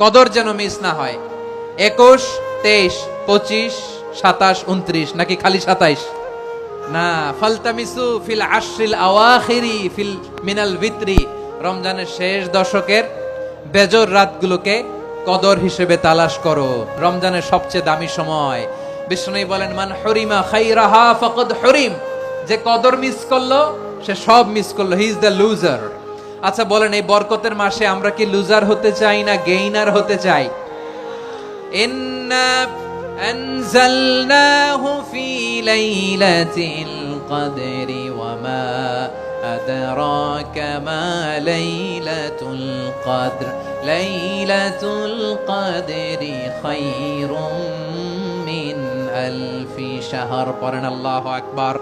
কদর যেন মিস না হয়। একুশ, তেইশ, পঁচিশ, সাতাশ উনত্রিশ নাকি খালি সাতাইশ? না, ফালতামিসু ফিল আশ্রিল আওয়াখিরি ফিল মিনাল ভিত্রি। রমজানের শেষ দশকের বেজর রাতগুলোকে কদর হিসেবে তালাশ করো। রমজানের সবচেয়ে দামি সময়। বিষ্ণু বলেন, মান হরিমা খাইরাহা ফকদ হরিম। যে কদর মিস করল, সে সব মিস করল। He is the loser. আচ্ছা বলেন এই বরকতের মাসে আমরা কি লুজার হতে চাই না গেইনার হতে চাই إنا أنزلناه في ليلة القدر وما أدراك ما ليلة القدر ليلة القدر خير من ألف شهر قرن الله أكبر